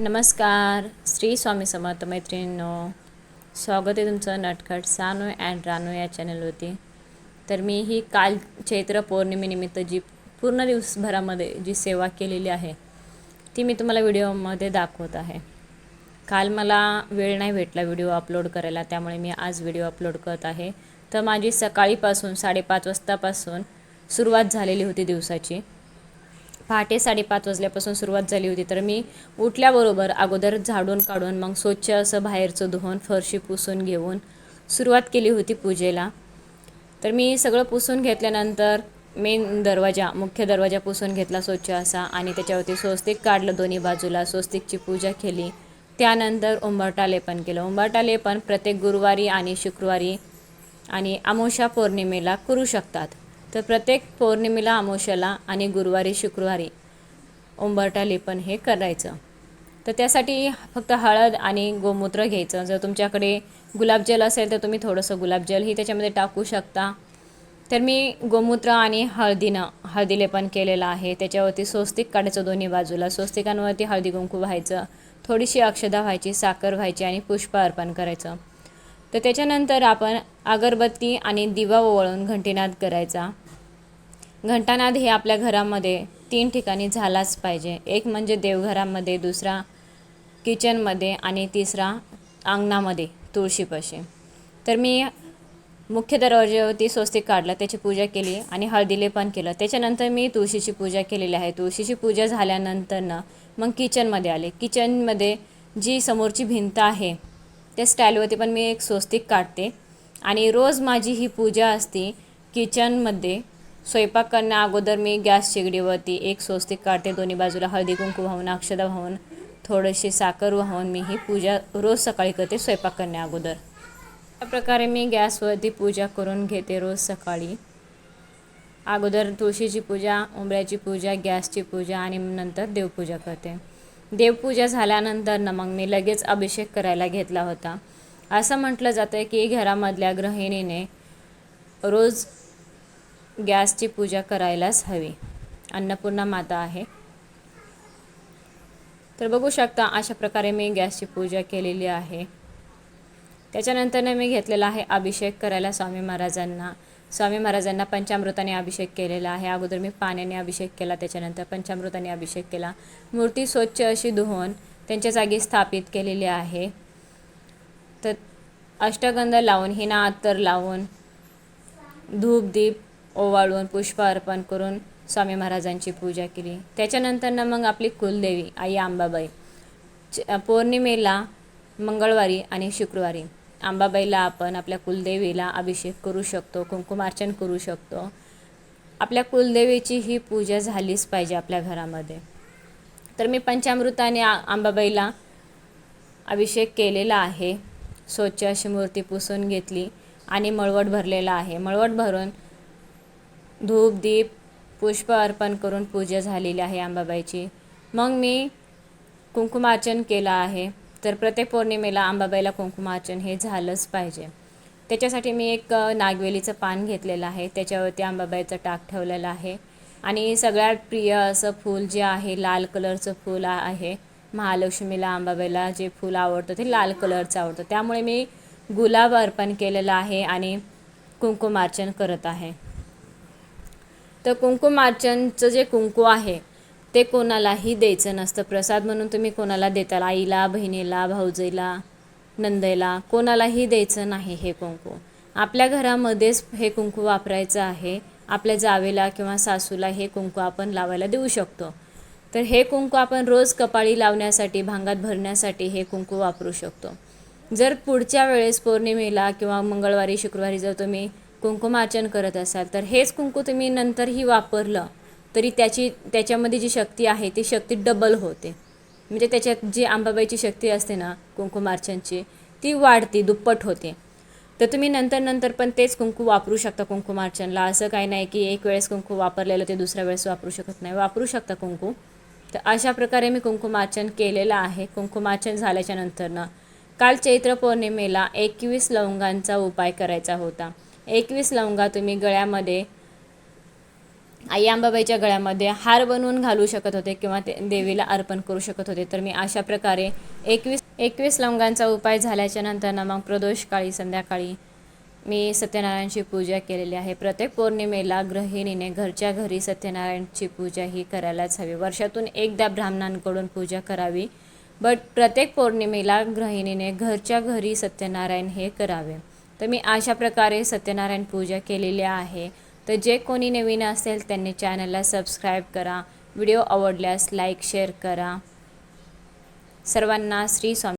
नमस्कार श्री स्वामी समर्थ मैत्रिणींनो. स्वागत आहे तुमचं नटखट सानू अँड रानू या चॅनलवरती तर मी ही काल चैत्र पौर्णिमेनिमित्त जी पूर्ण दिवसभरामध्ये जी सेवा केलेली आहे ती मी तुम्हाला व्हिडिओमध्ये दाखवत आहे. काल मला वेळ नाही भेटला व्हिडिओ अपलोड करायला त्यामुळे मी आज व्हिडिओ अपलोड करत आहे. तर माझी सकाळीपासून साडेपाच वाजतापासून सुरुवात झालेली होती दिवसाची. पहाटे साडेपाच वाजल्यापासून सुरुवात झाली होती. तर मी उठल्याबरोबर अगोदर झाडून काढून मग स्वच्छ असं बाहेरचं धुवून फरशी पुसून घेऊन सुरुवात केली होती पूजेला. तर मी सगळं पुसून घेतल्यानंतर मेन दरवाजा मुख्य दरवाजा पुसून घेतला स्वच्छ असा आणि त्याच्यावरती स्वस्तिक काढलं दोन्ही बाजूला स्वस्तिकची पूजा केली. त्यानंतर उंबरटा लेपन केलं. उंबरटा लेपन प्रत्येक गुरुवारी आणि शुक्रवारी आणि अमावस्या पौर्णिमेला करू शकतात. तर प्रत्येक पौर्णिमेला अमोशाला आणि गुरुवारी शुक्रवारी उंबरटा लेपन हे करायचं. तर त्यासाठी फक्त हळद आणि गोमूत्र घ्यायचं. जर तुमच्याकडे गुलाबजल असेल तर तुम्ही थोडंसं गुलाबजलही त्याच्यामध्ये टाकू शकता. तर मी गोमूत्र आणि हळदीनं हळदी लेपन केलेलं आहे. त्याच्यावरती स्वस्तिक काढायचं दोन्ही बाजूला. स्वस्तिकांवरती हळदी कुंकू व्हायचं. थोडीशी अक्षदा व्हायची साखर व्हायची आणि पुष्प अर्पण करायचं. तर त्याच्यानंतर आपण अगरबत्ती आणि दिवा ओवळून घंटीनाद करायचा. घंटानाद हे आपल्या घरामध्ये तीन ठिकाणी झालाच पाहिजे. एक म्हणजे देवघरामध्ये दुसरा किचनमध्ये आणि तिसरा अंगणामध्ये तुळशीपाशी. तर मी मुख्य दरवाज्यावरती स्वस्तिक काढलं त्याची पूजा केली आणि हळदीले पण केलं. त्याच्यानंतर मी तुळशीची पूजा केलेली आहे. तुळशीची पूजा झाल्यानंतर ना मग किचनमध्ये आले. किचनमध्ये जी समोरची भिंत आहे त्या स्टाईलवरती पण मी एक स्वस्तिक काढते. आणि रोज माझी ही पूजा असते किचनमध्ये स्वयंपाक करण्या अगोदर मी गॅस शेगडीवरती एक स्वस्तिक काढते. दोन्ही बाजूला हळदी कुंकू वाहून अक्षदा वाहून थोडीशी साखर वाहून मी ही पूजा रोज सकाळी करते स्वयंपाक करण्या अगोदर. अशा प्रकारे मी गॅसवरती पूजा करून घेते रोज सकाळी. अगोदर तुळशीची पूजा उंबऱ्याची पूजा गॅसची पूजा आणि नंतर देवपूजा करते. देवपूजा झाल्यानंतर ना मग मी लगेच अभिषेक करायला घेतला होता. असं म्हटलं जातं की घरामधल्या गृहिणीने रोज गॅसची पूजा करायलाच हवी. अन्नपूर्णा माता आहे. तर बघू शकता अशा प्रकारे मी गॅसची पूजा केलेली आहे. त्याच्यानंतरनं मी घेतलेला आहे अभिषेक करायला स्वामी महाराजांना. स्वामी महाराजांना पंचामृताने अभिषेक केलेला आहे. अगोदर मी पाण्याने अभिषेक केला त्याच्यानंतर पंचामृताने अभिषेक केला. मूर्ती स्वच्छ अशी धुवून त्यांच्या जागी स्थापित केलेली आहे. तर अष्टगंध लावून हिना अत्तर लावून धूप दीप ओवाळून पुष्प अर्पण करून स्वामी महाराजांची पूजा केली. त्याच्यानंतरनं मग आपली कुलदेवी आई आंबाबाई च- पौर्णिमेला मंगळवारी आणि शुक्रवारी. अंबाबाईला आपण आपल्या कुलदेवीला अभिषेक करू शकतो कुंकुमार्चन करू शकतो. आपल्या कुलदेवीची ही पूजा झालीच पाहिजे आपल्या घरामध्ये. तर मी पंचामृताने आंबाबाईला अंबाबाईला अभिषेक केलेला आहे. स्वच्छ अशी मूर्ती पुसून घेतली आणि मळवट भरलेला आहे. मळवट भरून धूप दीप पुष्प अर्पण करून पूजा झालेली आहे अंबाबाईची मग मी कुंकुमार्चन केलं आहे. तर प्रत्येक पौर्णिमेला अंबाबाईला कुंकुमार्चन हे झालंच पाहिजे. त्याच्यासाठी मी एक नागवेलीचं पान घेतलेलं आहे. त्याच्यावरती अंबाबाईचं टाक ठेवलेलं आहे. आणि सगळ्यात प्रिय असं फूल जे आहे लाल कलरचं फूल आहे. महालक्ष्मीला अंबाबाईला जे फूल आवडतं ते लाल कलरचं आवडतं. त्यामुळे मी गुलाब अर्पण केलेलं आहे आणि कुंकुमार्चन करत आहे. तर कुंकुमार्चनचं जे कुंकू आहे ते कोणालाही द्यायचं नसतं. प्रसाद म्हणून तुम्ही कोणाला देताल? आईला बहिणीला भाऊजीला नंदेला? कोणालाही द्यायचं नाही हे कुंकू. आपल्या घरामध्येच हे कुंकू वापरायचं आहे. आपल्या जावेला किंवा सासूला हे कुंकू आपण लावायला देऊ शकतो. तर हे कुंकू आपण रोज कपाळी लावण्यासाठी भांगात भरण्यासाठी हे कुंकू वापरू शकतो. जर पुढच्या वेळेस पौर्णिमेला किंवा मंगळवारी शुक्रवारी जर तुम्ही कुंकुमार्चन करत असाल तर हेच कुंकू तुम्ही नंतरही वापरलं तरी त्याची त्याच्यामध्ये जी शक्ती आहे ती शक्ती डबल होते. म्हणजे त्याच्यात जी आंबाबाईची शक्ती असते ना कुंकुमार्चनची ती वाढते दुप्पट होते. तर तुम्ही नंतर नंतर पण तेच कुंकू वापरू शकता कुंकुमार्चनला असं काही नाही की एक वेळेस कुंकू वापरलेलं ते दुसऱ्या वेळेस वापरू शकत नाही. वापरू शकता कुंकू. तर अशा प्रकारे मी कुंकुमार्चन केलेलं आहे. कुंकुमार्चन झाल्याच्या नंतरनं काल चैत्र पौर्णिमेला एकवीस लवंगांचा उपाय करायचा होता. एकवीस लवंगा तुम्ही गळ्यामध्ये आई अंबाबाईच्या गळ्यामध्ये हार बनवून घालू शकत होते किंवा ते देवीला अर्पण करू शकत होते. तर मी अशा प्रकारे एकवीस एकवीस लवंगांचा उपाय झाल्याच्यानंतर ना मग प्रदोष काळी संध्याकाळी मी सत्यनारायणची पूजा केलेली आहे. प्रत्येक पौर्णिमेला गृहिणीने घरच्या घरी सत्यनारायणची पूजा ही करायलाच हवी. वर्षातून एकदा ब्राह्मणांकडून पूजा करावी बट प्रत्येक पौर्णिमेला गृहिणीने घरच्या घरी सत्यनारायण हे करावे. तर मी अशा प्रकारे सत्यनारायण पूजा केलेली आहे. तर जे कोणी नवीन असेल त्यांनी चॅनलला सबस्क्राईब करा. व्हिडिओ आवडल्यास लाईक शेअर करा. सर्वांना श्री स्वामी